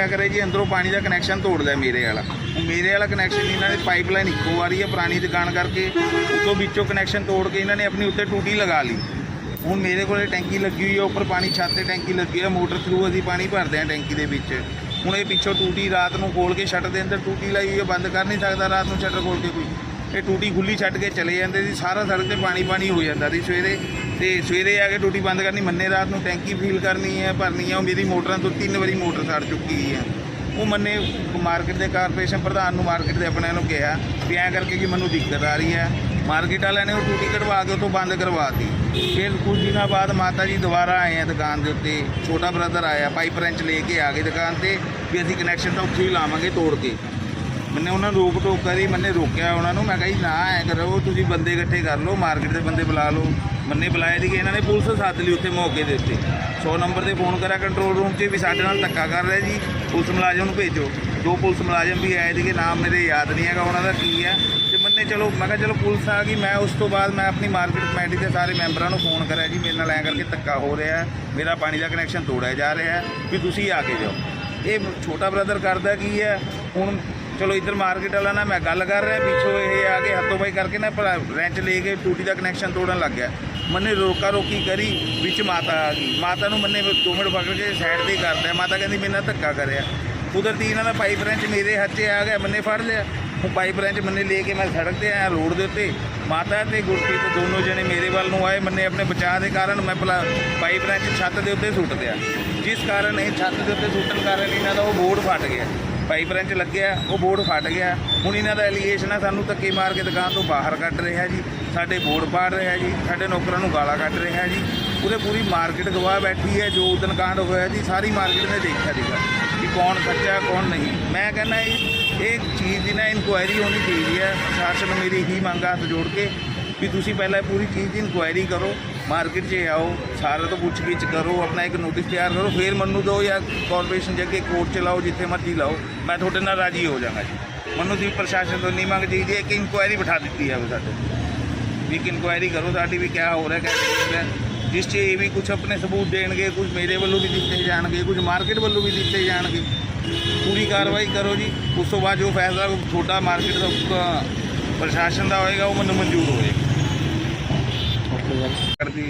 ਕਿਆ ਕਰੇ ਜੀ, ਅੰਦਰੋਂ ਪਾਣੀ ਦਾ ਕਨੈਕਸ਼ਨ ਤੋੜਦਾ ਮੇਰੇ ਵਾਲਾ। ਮੇਰੇ ਵਾਲਾ ਕਨੈਕਸ਼ਨ ਇਹਨਾਂ ਦੀ ਪਾਈਪਲਾਈਨ ਇੱਕੋ ਆ ਰਹੀ ਹੈ ਪੁਰਾਣੀ ਦੁਕਾਨ ਕਰਕੇ। ਉੱਤੋਂ ਵਿੱਚੋਂ ਕਨੈਕਸ਼ਨ ਤੋੜ ਕੇ ਇਹਨਾਂ ਨੇ ਆਪਣੀ ਉੱਤੇ ਟੂਟੀ ਲਗਾ ਲਈ। ਹੁਣ ਮੇਰੇ ਕੋਲੇ ਟੈਂਕੀ ਲੱਗੀ ਹੋਈ ਹੈ, ਉੱਪਰ ਪਾਣੀ ਛੱਤ ਤੇ ਟੈਂਕੀ ਲੱਗੀ ਹੈ, ਮੋਟਰ ਥਰੂ ਅਸੀਂ ਪਾਣੀ ਭਰਦੇ ਹਾਂ ਟੈਂਕੀ ਦੇ ਵਿੱਚ। ਹੁਣ ਇਹ ਪਿੱਛੋਂ ਟੂਟੀ ਰਾਤ ਨੂੰ ਖੋਲ ਕੇ ਸ਼ਟਰ ਦੇ ਅੰਦਰ ਟੂਟੀ ਲਾਈ ਹੋਈ ਹੈ, ਬੰਦ ਕਰ ਨਹੀਂ ਸਕਦਾ ਰਾਤ ਨੂੰ ਸ਼ਟਰ ਖੋਲ ਕੇ ਕੋਈ। ਇਹ ਟੂਟੀ ਖੁੱਲੀ ਛੱਡ ਕੇ ਚਲੇ ਜਾਂਦੇ ਸੀ। ਸਾਰਾ ਸੜਕ ਤੇ ਪਾਣੀ ਪਾਣੀ ਹੋ ਜਾਂਦਾ ਸੀ ਸਵੇਰੇ। ਤੇ ਸਵੇਰੇ ਆ ਕੇ ਟੂਟੀ ਬੰਦ ਕਰਨੀ, ਮੰਨੇ ਰਾਤ ਨੂੰ ਟੈਂਕੀ ਫੀਲ ਕਰਨੀ ਹੈ, ਭਰਨੀ ਹੈ। ਉਹ ਮੇਰੀ ਮੋਟਰਾਂ ਤੋਂ ਤਿੰਨ ਵਾਰੀ ਮੋਟਰ ਸੜ ਚੁੱਕੀ ਹੈ। ਉਹ ਮੰਨੇ ਮਾਰਕੀਟ ਦੇ ਕਾਰਪੋਰੇਸ਼ਨ ਪ੍ਰਧਾਨ ਨੂੰ ਮਾਰਕੀਟ ਦੇ ਆਪਣਿਆਂ ਨੂੰ ਕਿਹਾ ਵੀ ਐਂ ਕਰਕੇ ਕਿ ਮੈਨੂੰ ਦਿੱਕਤ ਆ ਰਹੀ ਹੈ। ਮਾਰਕੀਟ ਵਾਲਿਆਂ ਨੇ ਉਹ ਟੂਟੀ ਕਢਵਾ ਕੇ ਉਹ ਤੋਂ ਬੰਦ ਕਰਵਾਤੀ। ਫਿਰ ਕੁਝ ਦਿਨਾਂ ਬਾਅਦ ਮਾਤਾ ਜੀ ਦੁਬਾਰਾ ਆਏ ਆ ਦੁਕਾਨ ਦੇ ਉੱਤੇ। ਛੋਟਾ ਬ੍ਰਦਰ ਆਇਆ ਪਾਈਪ ਰੈਂਚ ਲੈ ਕੇ ਆ ਗਏ ਦੁਕਾਨ ਤੇ ਵੀ ਅਸੀਂ ਕਨੈਕਸ਼ਨ ਤਾਂ ਉੱਥੇ ਹੀ ਲਾਵਾਂਗੇ ਤੋੜ ਕੇ। ਮੈਨੇ ਉਹਨਾਂ ਨੂੰ ਰੋਕ ਟੋਕ ਕਰੀ, ਮੈਨੇ ਰੋਕਿਆ ਉਹਨਾਂ ਨੂੰ, ਮੈਂ ਕਿਹਾ ਜੀ ਨਾ ਐ ਕਰੋ, ਤੁਸੀਂ ਬੰਦੇ ਇਕੱਠੇ ਕਰ ਲਓ ਮਾਰਕੀਟ ਦੇ ਬੰਦੇ ਬੁਲਾ ਲਓ। ਮੰਨੇ ਬੁਲਾਏ ਸੀਗੇ, ਇਹਨਾਂ ਨੇ ਪੁਲਿਸ ਸੱਦ ਲਈ ਉੱਥੇ ਮੌਕੇ ਦੇ ਉੱਤੇ। 100 ਨੰਬਰ ਤੇ ਫੋਨ ਕਰਿਆ ਕੰਟਰੋਲ ਰੂਮ 'ਚ ਵੀ ਸਾਡੇ ਨਾਲ ਧੱਕਾ ਕਰ ਰਿਹਾ ਜੀ, ਪੁਲਿਸ ਮੁਲਾਜ਼ਮ ਨੂੰ ਭੇਜੋ। ਦੋ ਪੁਲਿਸ ਮੁਲਾਜ਼ਮ ਵੀ ਆਏ ਸੀਗੇ, ਨਾਮ ਮੇਰੇ ਯਾਦ ਨਹੀਂ ਹੈਗਾ, ਉਹਨਾਂ ਦਾ ਕੀ ਹੈ। ਤੇ ਮੰਨੇ ਚਲੋ, ਮੈਂ ਕਿਹਾ ਚਲੋ ਪੁਲਿਸ ਆ ਗਈ, ਮੈਂ ਉਸ ਤੋਂ ਬਾਅਦ ਮੈਂ ਆਪਣੀ ਮਾਰਕੀਟ ਕਮੇਟੀ ਦੇ ਸਾਰੇ ਮੈਂਬਰਾਂ ਨੂੰ ਫੋਨ ਕਰਿਆ ਜੀ, ਮੇਰੇ ਨਾਲ ਐਂ ਕਰਕੇ ਧੱਕਾ ਹੋ ਰਿਹਾ ਮੇਰਾ ਪਾਣੀ ਦਾ ਕਨੈਕਸ਼ਨ ਤੋੜਿਆ ਜਾ ਰਿਹਾ ਵੀ ਤੁਸੀਂ ਆ ਕੇ ਜਾਓ। ਇਹ ਛੋਟਾ ਬ੍ਰਦਰ ਕਰਦਾ ਕੀ ਹੈ, ਹੁਣ ਚਲੋ ਇੱਧਰ ਮਾਰਕੀਟ ਵਾਲਾ ਨਾਲ ਮੈਂ ਗੱਲ ਕਰ ਰਿਹਾ, ਪਿੱਛੋਂ ਇਹ ਆ ਕੇ ਹੱਥੋਂ ਪਾਈ ਕਰਕੇ ਨਾ ਭਲਾ ਰੈਂਚ ਲੈ ਕੇ ਟੂਟੀ ਦਾ ਕਨੈਕਸ਼ਨ ਤੋੜਨ ਲੱਗ ਗਿਆ। ਮੰਨੇ ਰੋਕਾ ਰੋਕੀ ਕਰੀ, ਵਿੱਚ ਮਾਤਾ ਆ ਗਈ। ਮਾਤਾ ਨੂੰ ਮੰਨੇ ਦੋ ਮਿੰਟ ਪਕੜ ਕੇ ਸਾਈਡ ਤੇ ਹੀ ਕਰਦਾ, ਮਾਤਾ ਕਹਿੰਦੀ ਮੇਰੇ ਨਾਲ ਧੱਕਾ ਕਰਿਆ। ਕੁਦਰਤੀ ਇਹਨਾਂ ਦਾ ਪਾਈਪ ਰੈਂਚ ਮੇਰੇ ਹੱਥ 'ਚ ਆ ਗਿਆ, ਮੰਨੇ ਫੜ ਲਿਆ। ਉਹ ਪਾਈਪ ਰੈਂਚ ਮੰਨੇ ਲੈ ਕੇ ਮੈਂ ਸੜਕ ਤੇ ਆਇਆ ਰੋਡ ਦੇ ਉੱਤੇ। ਮਾਤਾ ਤੇ ਗੁਰਪ੍ਰੀਤ ਦੋਨੋਂ ਜਣੇ ਮੇਰੇ ਵੱਲ ਨੂੰ ਆਏ, ਮੰਨੇ ਆਪਣੇ ਬਚਾਅ ਦੇ ਕਾਰਨ ਮੈਂ ਭਲਾ ਪਾਈਪ ਰੈਂਚ ਛੱਤ ਦੇ ਉੱਤੇ ਸੁੱਟ ਦਿਆ। ਜਿਸ ਕਾਰਨ ਇਹ ਛੱਤ ਦੇ ਉੱਤੇ ਸੁੱਟਣ ਕਾਰਨ ਇਹਨਾਂ ਦਾ ਉਹ ਬੋਰਡ ਫਟ ਗਿਆ। ਪਾਈਪ ਰੈਂਚ ਲੱਗਿਆ, ਉਹ ਬੋਰਡ ਫਟ ਗਿਆ। ਹੁਣ ਇਹਨਾਂ ਦਾ ਐਲੀਗੇਸ਼ਨ ਹੈ ਸਾਨੂੰ ਧੱਕੇ ਮਾਰ ਕੇ ਦੁਕਾਨ ਤੋਂ ਬਾਹਰ ਕੱਢ ਰਿਹਾ ਜੀ। ਸਾਡੇ ਬੋਰਡ ਪਾੜ ਰਿਹਾ ਜੀ, ਸਾਡੇ ਨੌਕਰਾਂ ਨੂੰ ਗਾਲਾਂ ਕੱਢ ਰਿਹਾ ਜੀ। ਉਹਦੇ ਪੂਰੀ ਮਾਰਕੀਟ ਗਵਾਹ ਬੈਠੀ ਹੈ, ਜੋ ਉਦਨ ਕਾਂਡ ਹੋਇਆ ਜੀ, ਸਾਰੀ ਮਾਰਕੀਟ ਨੇ ਦੇਖਿਆ ਸੀਗਾ ਕਿ ਕੌਣ ਸੱਚਾ, ਕੌਣ ਨਹੀਂ। ਮੈਂ ਕਹਿੰਦਾ ਇਹ ਇਹ ਚੀਜ਼ ਦੀ ਨਾ ਇਨਕੁਆਇਰੀ ਹੋਣੀ ਚਾਹੀਦੀ ਹੈ। ਪ੍ਰਸ਼ਾਸਨ ਨੂੰ ਮੇਰੀ ਹੀ ਮੰਗ ਆ ਹੱਥ ਜੋੜ ਕੇ, ਵੀ ਤੁਸੀਂ ਪਹਿਲਾਂ ਪੂਰੀ ਚੀਜ਼ ਦੀ ਇਨਕੁਆਇਰੀ ਕਰੋ। ਮਾਰਕੀਟ 'ਚ ਆਓ ਸਾਰਾ ਤੋਂ ਪੁੱਛ ਗਿੱਛ ਕਰੋ ਆਪਣਾ ਇੱਕ ਨੋਟਿਸ ਤਿਆਰ ਕਰੋ ਫਿਰ ਮੈਨੂੰ ਦਿਓ ਜਾਂ ਕਾਰਪੋਰੇਸ਼ਨ ਜੱਗੇ ਕੋਰਟ 'ਚ ਲਾਓ ਜਿੱਥੇ ਮਰਜ਼ੀ ਲਾਓ ਮੈਂ ਤੁਹਾਡੇ ਨਾਲ ਰਾਜੀ ਹੋ ਜਾਵਾਂਗਾ ਜੀ ਮੈਨੂੰ ਦੀ ਪ੍ਰਸ਼ਾਸਨ ਤੋਂ ਨਹੀਂ ਮੰਗ ਚਾਹੀਦੀ ਹੈ ਕਿ ਇਨਕੁਆਇਰੀ ਬਿਠਾ ਦਿੱਤੀ ਜਾਵੇ ਸਾਡੇ ਵੀ ਇੱਕ ਇਨਕੁਆਇਰੀ ਕਰੋ ਸਾਡੀ ਵੀ ਕਿਆ ਹੋ ਰਿਹਾ ਕਿਆ ਨਹੀਂ ਹੋ ਰਿਹਾ ਜਿਸ 'ਚ ਇਹ ਵੀ ਕੁਝ ਆਪਣੇ ਸਬੂਤ ਦੇਣਗੇ ਕੁਝ ਮੇਰੇ ਵੱਲੋਂ ਵੀ ਦਿੱਤੇ ਜਾਣਗੇ ਕੁਝ ਮਾਰਕੀਟ ਵੱਲੋਂ ਵੀ ਦਿੱਤੇ ਜਾਣਗੇ ਪੂਰੀ ਕਾਰਵਾਈ ਕਰੋ ਜੀ ਉਸ ਤੋਂ ਬਾਅਦ ਜੋ ਫੈਸਲਾ ਤੁਹਾਡਾ ਮਾਰਕੀਟ ਦਾ ਅਹ, ਪ੍ਰਸ਼ਾਸਨ ਦਾ ਹੋਏਗਾ ਉਹ ਮੈਨੂੰ ਮਨਜ਼ੂਰ ਹੋਏਗਾ ਕਰਦੀ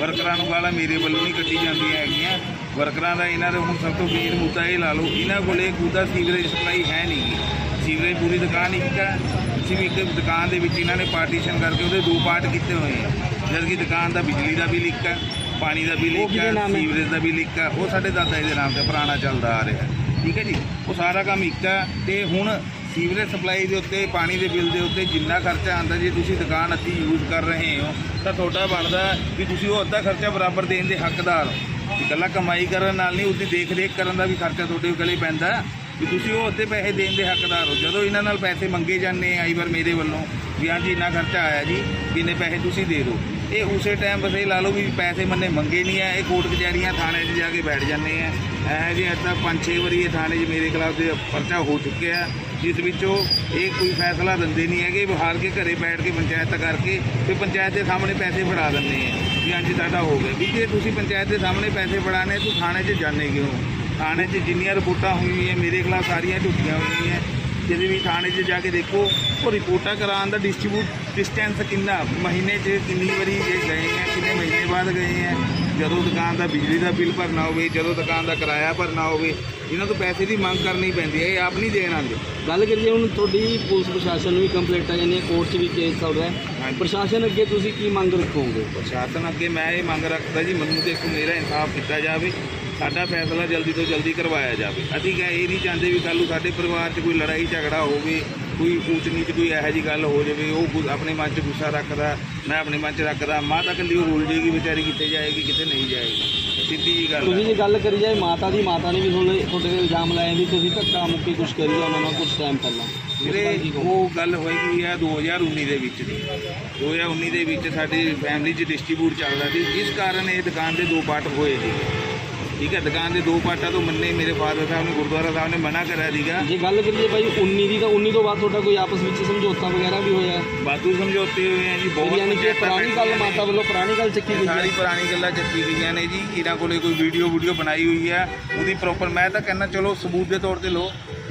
ਵਰਕਰਾਂ ਨੂੰ ਗਾਲਾਂ ਮੇਰੇ ਵੱਲੋਂ ਨਹੀਂ ਕੱਢੀ ਜਾਂਦੀਆਂ ਹੈਗੀਆਂ। ਵਰਕਰਾਂ ਦਾ ਇਹਨਾਂ ਦਾ ਹੁਣ ਸਭ ਤੋਂ ਮੇਨ ਮੁੱਦਾ ਇਹ ਲਾ ਲਓ ਇਹਨਾਂ ਕੋਲੇ ਖੁਦਾ ਸੀਵਰੇਜ ਸਪਲਾਈ ਹੈ ਨਹੀਂ ਸੀਵਰੇਜ ਪੂਰੀ ਦੁਕਾਨ ਇੱਕ ਹੈ ਅਸੀਂ ਵੀ ਇੱਕ ਦੁਕਾਨ ਦੇ ਵਿੱਚ ਇਹਨਾਂ ਨੇ ਪਾਰਟੀਸ਼ਨ ਕਰਕੇ ਉਹਦੇ ਦੋ ਪਾਰਟ ਕੀਤੇ ਹੋਏ ਆ। ਜਦ ਕਿ ਦੁਕਾਨ ਦਾ ਬਿਜਲੀ ਦਾ ਬਿੱਲ ਇੱਕ ਹੈ ਪਾਣੀ ਦਾ ਬਿੱਲ ਇੱਕ ਹੈ? ਸੀਵਰੇਜ ਦਾ ਬਿੱਲ ਇੱਕ ਹੈ ਉਹ ਸਾਡੇ ਦਾਦਾ ਜੀ ਦੇ ਨਾਮ ਤੇ ਪੁਰਾਣਾ ਚੱਲਦਾ ਆ ਰਿਹਾ। ਠੀਕ ਹੈ ਜੀ? ਉਹ ਸਾਰਾ ਕੰਮ ਇੱਕ ਹੈ ਤੇ ਹੁਣ ਸੀਵਰੇਜ ਸਪਲਾਈ ਦੇ ਉੱਤੇ, ਪਾਣੀ ਦੇ ਬਿੱਲ ਦੇ ਉੱਤੇ ਜਿੰਨਾ ਖਰਚਾ ਆਉਂਦਾ ਜੇ, ਤੁਸੀਂ ਦੁਕਾਨ ਅੱਧੀ ਯੂਜ਼ ਕਰ ਰਹੇ ਹੋ, ਤਾਂ ਤੁਹਾਡਾ ਬਣਦਾ ਵੀ ਤੁਸੀਂ ਉਹ ਅੱਧਾ ਖਰਚਾ ਬਰਾਬਰ ਦੇਣ ਦੇ ਹੱਕਦਾਰ ਹੋ। ਇਕੱਲਾ ਕਮਾਈ ਕਰਨ ਨਾਲ ਨਹੀਂ, ਉਸਦੀ ਦੇਖ ਰੇਖ ਕਰਨ ਦਾ ਵੀ ਖਰਚਾ ਤੁਹਾਡੇ ਕੋਲੇ ਪੈਂਦਾ। ਵੀ ਤੁਸੀਂ ਉਹ ਅੱਧੇ ਪੈਸੇ ਦੇਣ ਦੇ ਹੱਕਦਾਰ ਹੋ। ਜਦੋਂ ਇਹਨਾਂ ਨਾਲ ਪੈਸੇ ਮੰਗੇ ਜਾਂਦੇ ਆਈ ਵਾਰ ਮੇਰੇ ਵੱਲੋਂ, ਵੀ ਹਾਂਜੀ, ਇੰਨਾ ਖਰਚਾ ਆਇਆ ਜੀ, ਵੀ ਇੰਨੇ ਪੈਸੇ ਤੁਸੀਂ ਦੇ ਦਿਓ। ਇਹ ਉਸੇ ਟਾਈਮ ਬਸ ਇਹ ਲਾ ਲਓ ਵੀ ਪੈਸੇ ਮੰਨੇ, ਮੰਗੇ ਨਹੀਂ ਆ। ਇਹ ਕੋਰਟ ਕਚਹਿਰੀਆਂ, ਥਾਣੇ 'ਚ ਜਾ ਕੇ ਬੈਠ ਜਾਂਦੇ ਆ। ਇਹ ਜੀ ਇੱਦਾਂ ਪੰਜ ਛੇ ਵਾਰੀ ਇਹ ਥਾਣੇ 'ਚ ਮੇਰੇ ਖਿਲਾਫ ਦੇ ਪਰਚਾ ਹੋ ਚੁੱਕਿਆ। ਜਿਸ ਵਿੱਚੋਂ ਇਹ ਕੋਈ ਫੈਸਲਾ ਦਿੰਦੇ ਨਹੀਂ ਹੈਗੇ ਹਾਰ ਕੇ ਘਰੇ ਬੈਠ ਕੇ ਪੰਚਾਇਤ ਕਰਕੇ ਤੇ ਪੰਚਾਇਤ ਦੇ ਸਾਹਮਣੇ ਪੈਸੇ ਫੜਾ ਦਿੰਦੇ ਆ ਵੀ ਹਾਂਜੀ ਤੁਹਾਡਾ ਹੋ ਗਿਆ। ਵੀ ਜੇ ਤੁਸੀਂ ਪੰਚਾਇਤ ਦੇ ਸਾਹਮਣੇ ਪੈਸੇ ਫੜਾਣੇ ਤੂੰ ਥਾਣੇ 'ਚ ਜਾਣੇ ਕਿਉਂ? ਥਾਣੇ 'ਚ ਜਿੰਨੀਆਂ ਰਿਪੋਰਟਾਂ ਹੋਈਆਂ, ਮੇਰੇ ਖਿਲਾਫ ਸਾਰੀਆਂ ਝੂਠੀਆਂ ਹੋਈਆਂ। ਜਿਹਦੇ ਵੀ ਥਾਣੇ 'ਚ ਜਾ ਕੇ ਦੇਖੋ ਉਹ ਰਿਪੋਰਟਾਂ ਕਰਾਉਣ ਦਾ ਡਿਸਟ੍ਰੀਬਿਊਟ ਡਿਸਟੈਂਸ ਕਿੰਨਾ? ਮਹੀਨੇ 'ਚ ਕਿੰਨੀ ਵਾਰੀ ਜੇ ਗਏ ਆ ਕਿੰਨੇ ਮਹੀਨੇ ਬਾਅਦ ਗਏ ਆ ਜਦੋਂ ਦੁਕਾਨ ਦਾ ਬਿਜਲੀ ਦਾ ਬਿੱਲ ਭਰਨਾ ਹੋਵੇ ਜਦੋਂ ਦੁਕਾਨ ਦਾ ਕਿਰਾਇਆ ਭਰਨਾ ਹੋਵੇ ਇਹਨਾਂ ਤੋਂ ਪੈਸੇ ਦੀ ਮੰਗ ਕਰਨੀ ਪੈਂਦੀ ਹੈ ਇਹ ਆਪ ਨਹੀਂ ਦੇਣ ਆਉਂਦੇ। ਗੱਲ ਕਰੀਏ ਹੁਣ ਤੁਹਾਡੀ ਪੁਲਿਸ ਪ੍ਰਸ਼ਾਸਨ ਨੂੰ ਵੀ ਕੰਪਲੇਂਟਾਂ ਜਾਂਦੀਆਂ ਕੋਰਟ 'ਚ ਵੀ ਕੇਸ ਚੱਲ ਰਿਹਾ। ਪ੍ਰਸ਼ਾਸਨ ਅੱਗੇ ਤੁਸੀਂ ਕੀ ਮੰਗ ਰੱਖੋਗੇ? ਪ੍ਰਸ਼ਾਸਨ ਅੱਗੇ ਮੈਂ ਇਹ ਮੰਗ ਰੱਖਦਾ ਜੀ ਮੈਨੂੰ ਤੇ ਇੱਕ ਮੇਰਾ ਇਨਸਾਫ ਕੀਤਾ ਜਾਵੇ ਸਾਡਾ ਫੈਸਲਾ ਜਲਦੀ ਤੋਂ ਜਲਦੀ ਕਰਵਾਇਆ ਜਾਵੇ। ਅਸੀਂ ਕਹੇ ਇਹ ਨਹੀਂ ਚਾਹੁੰਦੇ ਵੀ ਕੱਲ੍ਹ ਨੂੰ ਸਾਡੇ ਪਰਿਵਾਰ 'ਚ ਕੋਈ ਲੜਾਈ ਝਗੜਾ ਹੋਵੇ ਕੋਈ ਊਚ ਨੀਚ ਕੋਈ ਇਹੋ ਜਿਹੀ ਗੱਲ ਹੋ ਜਾਵੇ ਉਹ ਗੁ- ਆਪਣੇ ਮਨ 'ਚ ਗੁੱਸਾ ਰੱਖਦਾ ਮੈਂ ਆਪਣੇ ਮਨ 'ਚ ਰੱਖਦਾ ਮਾਂ ਤਾਂ ਕੱਲੀ ਉਹ ਰੁਲ ਜਾਏਗੀ ਵਿਚਾਰੀ ਕਿੱਥੇ ਜਾਏਗੀ ਕਿੱਥੇ ਨਹੀਂ ਜਾਏਗੀ। ਸਿੱਧੀ ਜੀ ਗੱਲ ਤੁਸੀਂ ਹੈ ਜੇ ਗੱਲ ਕਰੀ ਜਾਏ ਮਾਤਾ ਦੀ ਮਾਤਾ ਨੇ ਵੀ ਤੁਹਾਡੇ ਤੁਹਾਡੇ ਤੇ ਇਲਜ਼ਾਮ ਲਾਇਆ ਵੀ ਤੁਸੀਂ ਧੱਕਾ ਮੁੱਕੀ ਕੁਝ ਕਰੀ ਉਹਨਾਂ ਨਾਲ ਕੁਝ ਟਾਈਮ ਪਹਿਲਾਂ। ਵੀਰੇ? ਉਹ ਗੱਲ ਹੋਏਗੀ ਆ 2019 ਦੇ ਵਿੱਚ ਦੀ। 2019 ਦੇ ਵਿੱਚ ਸਾਡੀ ਫੈਮਿਲੀ 'ਚ ਡਿਸਟ੍ਰੀਬਿਊਟ ਚੱਲਦਾ ਸੀ। ਜਿਸ ਕਾਰਨ ਇਹ ਦੁਕਾਨ ਦੇ ਦੋ ਪਾਰਟ ਹੋਏ ਸੀ ਠੀਕ ਹੈ ਦੁਕਾਨ ਦੇ ਦੋ ਪਾਟਾਂ ਤੋਂ ਮੰਨੇ ਮੇਰੇ ਫਾਦਰ ਸਾਹਿਬ ਨੇ ਗੁਰਦੁਆਰਾ ਸਾਹਿਬ ਨੇ ਮਨਾ ਕਰਿਆ ਸੀਗਾ। ਜੇ ਗੱਲ ਕਰੀਏ ਬਾਈ 19 ਦੀ ਤਾਂ 19 ਤੋਂ ਬਾਅਦ ਤੁਹਾਡਾ ਕੋਈ ਆਪਸ ਵਿੱਚ ਸਮਝੌਤਾ ਵਗੈਰਾ ਵੀ ਹੋਇਆ? ਬਾਤੂ ਸਮਝੌਤੇ ਹੋਏ ਆ ਜੀ ਬਹੁਤ ਯਾਨੀ ਕਿ ਪੁਰਾਣੀ ਗੱਲ। ਮਾਤਾ ਵੱਲੋਂ ਪੁਰਾਣੀ ਗੱਲ ਚੱਕੀ ਗਈ ਸਾਰੀ ਪੁਰਾਣੀ ਗੱਲਾਂ ਚੱਕੀ ਗਈਆਂ ਨੇ ਜੀ ਇਹਨਾਂ ਕੋਲੇ ਕੋਈ ਵੀਡੀਓ ਵੀਡੀਓ ਬਣਾਈ ਹੋਈ ਹੈ ਉਹਦੀ ਪ੍ਰੋਪਰ ਮੈਂ ਤਾਂ ਕਹਿੰਦਾ ਚਲੋ ਸਬੂਤ ਦੇ ਤੌਰ ਤੇ ਲਓ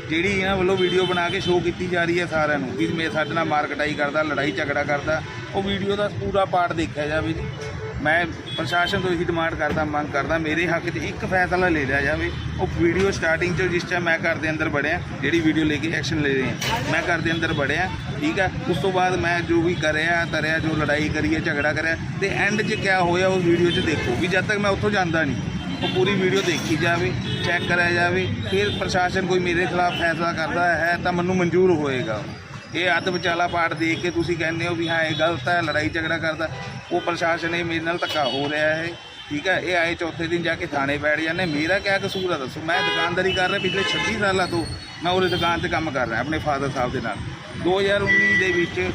ਜਿਹੜੀ ਇਹਨਾਂ ਵੱਲੋਂ ਵੀਡੀਓ ਬਣਾ ਕੇ ਸ਼ੋਅ ਕੀਤੀ ਜਾ ਰਹੀ ਹੈ ਸਾਰਿਆਂ ਨੂੰ ਵੀ ਮੇ ਸਾਡੇ ਨਾਲ ਮਾਰਕਟਾਈ ਕਰਦਾ ਲੜਾਈ ਝਗੜਾ ਕਰਦਾ ਉਹ ਵੀਡੀਓ ਦਾ ਪੂਰਾ ਪਾਰਟ ਦੇਖਿਆ ਜਾਵੇ ਜੀ। ਮੈਂ ਪ੍ਰਸ਼ਾਸਨ ਤੋਂ ਇਹੀ ਡਿਮਾਂਡ ਕਰਦਾ, ਮੰਗ ਕਰਦਾ, ਮੇਰੇ ਹੱਕ 'ਚ ਇੱਕ ਫੈਸਲਾ ਲੈ ਲਿਆ ਜਾਵੇ। ਉਹ ਵੀਡੀਓ ਸਟਾਰਟਿੰਗ 'ਚ ਜਿਸ ਟਾਈਮ ਮੈਂ ਘਰ ਦੇ ਅੰਦਰ ਵੜਿਆ, ਜਿਹੜੀ ਵੀਡੀਓ ਲੈ ਕੇ ਐਕਸ਼ਨ ਲੈ ਰਹੇ ਹਾਂ, ਮੈਂ ਘਰ ਦੇ ਅੰਦਰ ਵੜਿਆ, ਠੀਕ ਹੈ ਉਸ ਤੋਂ ਬਾਅਦ ਮੈਂ ਜੋ ਵੀ ਕਰਿਆ, ਤਰਿਆ, ਜੋ ਲੜਾਈ ਕਰੀ ਹੈ, ਝਗੜਾ ਕਰਿਆ, ਤੇ ਐਂਡ 'ਚ ਕਿਆ ਹੋਇਆ ਉਸ ਵੀਡੀਓ 'ਚ ਦੇਖੋ ਵੀ ਜਦ ਤੱਕ ਮੈਂ ਉੱਥੋਂ ਜਾਂਦਾ ਨਹੀਂ, ਉਹ ਪੂਰੀ ਵੀਡੀਓ ਦੇਖੀ ਜਾਵੇ ਚੈੱਕ ਕਰਿਆ ਜਾਵੇ, ਫਿਰ ਪ੍ਰਸ਼ਾਸਨ ਕੋਈ ਮੇਰੇ ਖਿਲਾਫ ਫੈਸਲਾ ਕਰਦਾ ਹੈ ਤਾਂ ਮੈਨੂੰ ਮਨਜ਼ੂਰ ਹੋਏਗਾ। ਇਹ ਅੱਧ ਵਿਚਾਲਾ ਪਾਠ ਦੇਖ ਕੇ ਤੁਸੀਂ ਕਹਿੰਦੇ ਹੋ ਵੀ ਹਾਂ, ਇਹ ਗਲਤ ਹੈ, ਲੜਾਈ ਝਗੜਾ ਕਰਦਾ। ਉਹ ਪ੍ਰਸ਼ਾਸਨ ਇਹ ਮੇਰੇ ਨਾਲ ਧੱਕਾ ਹੋ ਰਿਹਾ ਹੈ, ਠੀਕ ਹੈ? ਇਹ ਆਏ ਚੌਥੇ ਦਿਨ ਜਾ ਕੇ ਥਾਣੇ ਬੈਠ ਜਾਂਦੇ ਮੇਰਾ ਕਿਆ ਕਸੂਰ ਆ ਦੱਸੋ? ਮੈਂ ਦੁਕਾਨਦਾਰੀ ਕਰ ਰਿਹਾ ਪਿਛਲੇ 26 ਸਾਲਾਂ ਤੋਂ। ਮੈਂ ਉਹਦੇ ਦੁਕਾਨ ਤੇ ਕੰਮ ਕਰ ਰਿਹਾ, ਆਪਣੇ ਫਾਦਰ ਸਾਹਿਬ ਦੇ ਨਾਲ। 2019 ਦੇ ਵਿੱਚ